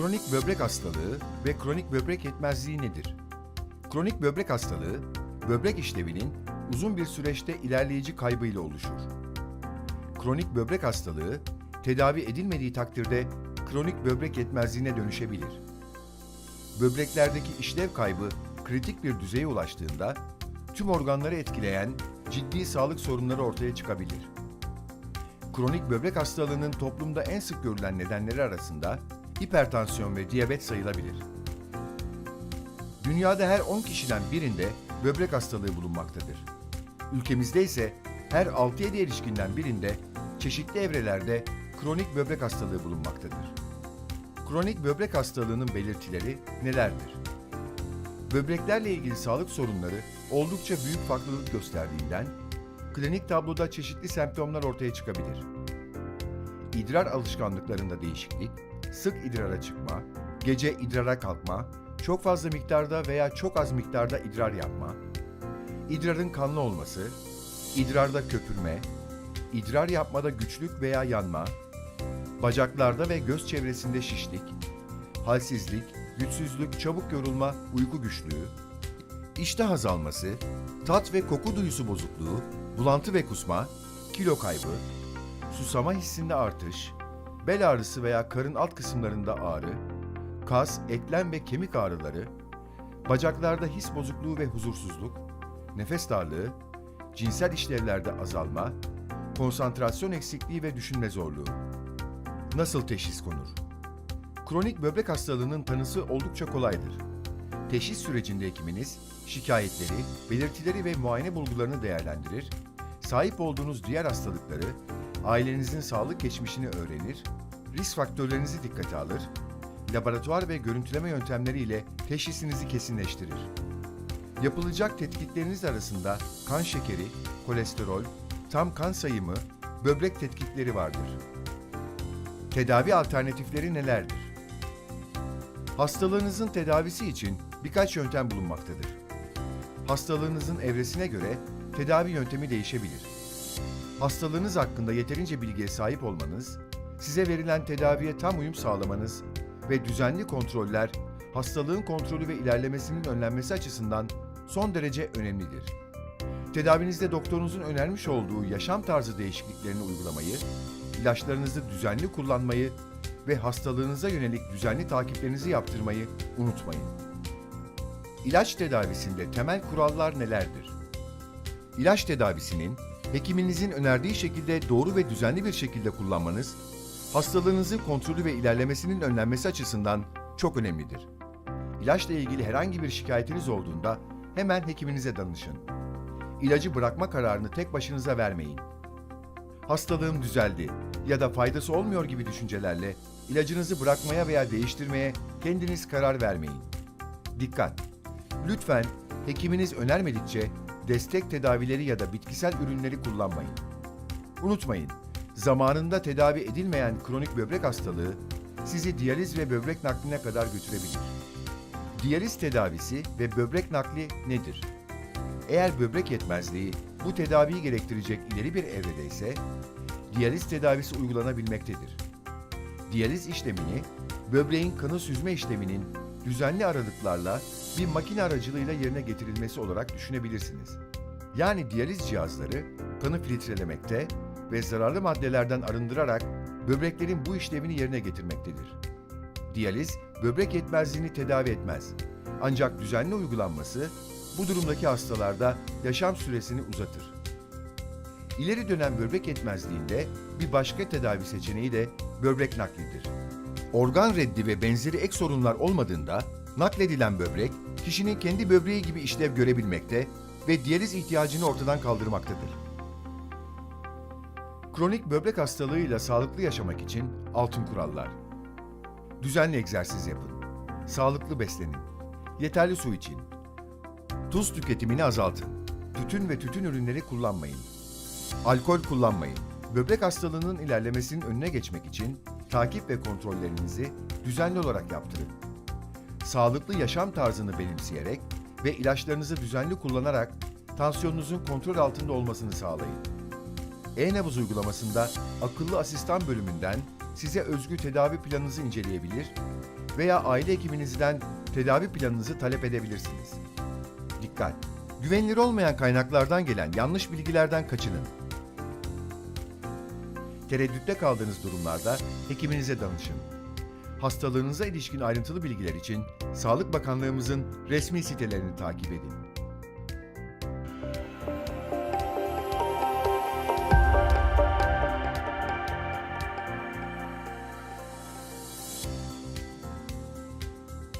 Kronik böbrek hastalığı ve kronik böbrek yetmezliği nedir? Kronik böbrek hastalığı, böbrek işlevinin uzun bir süreçte ilerleyici kaybıyla oluşur. Kronik böbrek hastalığı, tedavi edilmediği takdirde kronik böbrek yetmezliğine dönüşebilir. Böbreklerdeki işlev kaybı kritik bir düzeye ulaştığında tüm organları etkileyen ciddi sağlık sorunları ortaya çıkabilir. Kronik böbrek hastalığının toplumda en sık görülen nedenleri arasında hipertansiyon ve diyabet sayılabilir. Dünyada her 10 kişiden birinde böbrek hastalığı bulunmaktadır. Ülkemizde ise her 6-7 erişkinden birinde çeşitli evrelerde kronik böbrek hastalığı bulunmaktadır. Kronik böbrek hastalığının belirtileri nelerdir? Böbreklerle ilgili sağlık sorunları oldukça büyük farklılık gösterdiğinden klinik tabloda çeşitli semptomlar ortaya çıkabilir. İdrar alışkanlıklarında değişiklik, sık idrara çıkma, gece idrara kalkma, çok fazla miktarda veya çok az miktarda idrar yapma, idrarın kanlı olması, idrarda köpürme, idrar yapmada güçlük veya yanma, bacaklarda ve göz çevresinde şişlik, halsizlik, güçsüzlük, çabuk yorulma, uyku güçlüğü, iştah azalması, tat ve koku duyusu bozukluğu, bulantı ve kusma, kilo kaybı, susama hissinde artış, bel ağrısı veya karın alt kısımlarında ağrı, kas, eklem ve kemik ağrıları, bacaklarda his bozukluğu ve huzursuzluk, nefes darlığı, cinsel işlevlerde azalma, konsantrasyon eksikliği ve düşünme zorluğu. Nasıl teşhis konur? Kronik böbrek hastalığının tanısı oldukça kolaydır. Teşhis sürecinde hekiminiz şikayetleri, belirtileri ve muayene bulgularını değerlendirir, sahip olduğunuz diğer hastalıkları, ailenizin sağlık geçmişini öğrenir, risk faktörlerinizi dikkate alır, laboratuvar ve görüntüleme yöntemleriyle teşhisinizi kesinleştirir. Yapılacak tetkikleriniz arasında kan şekeri, kolesterol, tam kan sayımı, böbrek tetkikleri vardır. Tedavi alternatifleri nelerdir? Hastalığınızın tedavisi için birkaç yöntem bulunmaktadır. Hastalığınızın evresine göre tedavi yöntemi değişebilir. Hastalığınız hakkında yeterince bilgiye sahip olmanız, size verilen tedaviye tam uyum sağlamanız ve düzenli kontroller hastalığın kontrolü ve ilerlemesinin önlenmesi açısından son derece önemlidir. Tedavinizde doktorunuzun önermiş olduğu yaşam tarzı değişikliklerini uygulamayı, ilaçlarınızı düzenli kullanmayı ve hastalığınıza yönelik düzenli takiplerinizi yaptırmayı unutmayın. İlaç tedavisinde temel kurallar nelerdir? İlaç tedavisinin hekiminizin önerdiği şekilde doğru ve düzenli bir şekilde kullanmanız, hastalığınızın kontrolü ve ilerlemesinin önlenmesi açısından çok önemlidir. İlaçla ilgili herhangi bir şikayetiniz olduğunda hemen hekiminize danışın. İlacı bırakma kararını tek başınıza vermeyin. Hastalığım düzeldi ya da faydası olmuyor gibi düşüncelerle ilacınızı bırakmaya veya değiştirmeye kendiniz karar vermeyin. Dikkat! Lütfen hekiminiz önermedikçe destek tedavileri ya da bitkisel ürünleri kullanmayın. Unutmayın, zamanında tedavi edilmeyen kronik böbrek hastalığı sizi diyaliz ve böbrek nakline kadar götürebilir. Diyaliz tedavisi ve böbrek nakli nedir? Eğer böbrek yetmezliği bu tedaviyi gerektirecek ileri bir evrede ise diyaliz tedavisi uygulanabilmektedir. Diyaliz işlemini böbreğin kanı süzme işleminin düzenli aralıklarla bir makine aracılığıyla yerine getirilmesi olarak düşünebilirsiniz. Yani diyaliz cihazları kanı filtrelemekte ve zararlı maddelerden arındırarak böbreklerin bu işlevini yerine getirmektedir. Diyaliz, böbrek yetmezliğini tedavi etmez. Ancak düzenli uygulanması bu durumdaki hastalarda yaşam süresini uzatır. İleri dönem böbrek yetmezliğinde bir başka tedavi seçeneği de böbrek naklidir. Organ reddi ve benzeri ek sorunlar olmadığında nakledilen böbrek kişinin kendi böbreği gibi işlev görebilmekte ve diyaliz ihtiyacını ortadan kaldırmaktadır. Kronik böbrek hastalığıyla sağlıklı yaşamak için altın kurallar. Düzenli egzersiz yapın. Sağlıklı beslenin. Yeterli su için. Tuz tüketimini azaltın. Tütün ve tütün ürünleri kullanmayın. Alkol kullanmayın. Böbrek hastalığının ilerlemesinin önüne geçmek için takip ve kontrollerinizi düzenli olarak yaptırın. Sağlıklı yaşam tarzını benimseyerek ve ilaçlarınızı düzenli kullanarak tansiyonunuzun kontrol altında olmasını sağlayın. E-nabız uygulamasında akıllı asistan bölümünden size özgü tedavi planınızı inceleyebilir veya aile hekiminizden tedavi planınızı talep edebilirsiniz. Dikkat! Güvenilir olmayan kaynaklardan gelen yanlış bilgilerden kaçının. Tereddütte kaldığınız durumlarda hekiminize danışın. Hastalığınıza ilişkin ayrıntılı bilgiler için Sağlık Bakanlığımızın resmi sitelerini takip edin.